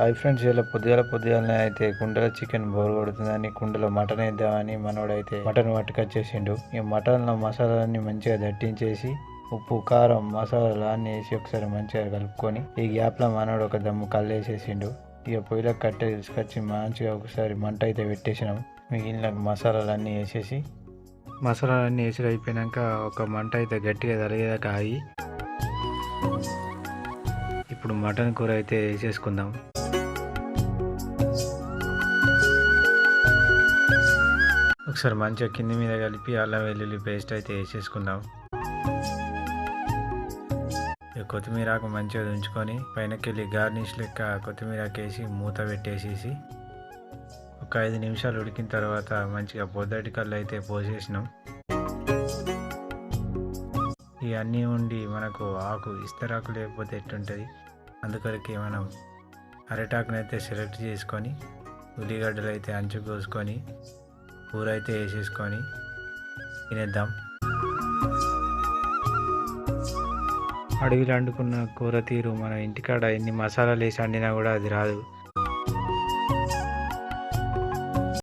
Hi friends ఇలా పొద్దుగాల పొద్దుగాలనే అయితే కుండలో చికెన్ బోర్ కొడుతుందని కుండలో మటన్ వేద్దామని మనోడైతే మటన్ పట్టుకొచ్చేసిండు. ఈ మటన్లో మసాలాలన్నీ మంచిగా దట్టించేసి ఉప్పు కారం మసాలాలు అన్నీ వేసి ఒకసారి మంచిగా కలుపుకొని ఈ గ్యాప్లో మనోడు ఒక దమ్ము కళ్ళు వేసేసిండు ఇక పొయ్యిలో కట్టె తీసుకొచ్చి మంచిగా ఒకసారి మంట అయితే పెట్టేసినాం. మిగిలిన మసాలాలు అన్నీ వేసేసి మసాలాలన్నీ వేసి అయిపోయినాక ఒక మంట అయితే గట్టిగా తలిగేదాకా ఆగి ఇప్పుడు మటన్ కూర అయితే వేసేసుకుందాం. ఒకసారి మంచిగా కింది మీద కలిపి అల్లం వెల్లుల్లి పేస్ట్ అయితే వేసేసుకుందాం. కొత్తిమీరకు మంచిగా ఉంచుకొని పైనకెళ్ళి గార్నిష్ లెక్క కొత్తిమీరకు వేసి మూత పెట్టేసేసి ఒక ఐదు నిమిషాలు ఉడికిన తర్వాత మంచిగా పొద్దటి కళ్ళు అయితే పోసేసినాం. ఇవన్నీ ఉండి మనకు ఆకు ఇస్తరాకు లేకపోతే ఎట్టుంటుంది? అందుకొరకి మనం అరటాకునైతే సెలెక్ట్ చేసుకొని ఉల్లిగడ్డలు అయితే అంచు కోసుకొని కూర అయితే వేసేసుకొని తినేద్దాం. అడవిలో వండుకున్న కూర తీరు మన ఇంటికాడ ఎన్ని మసాలాలు వేసి వండినా కూడా అది రాదు.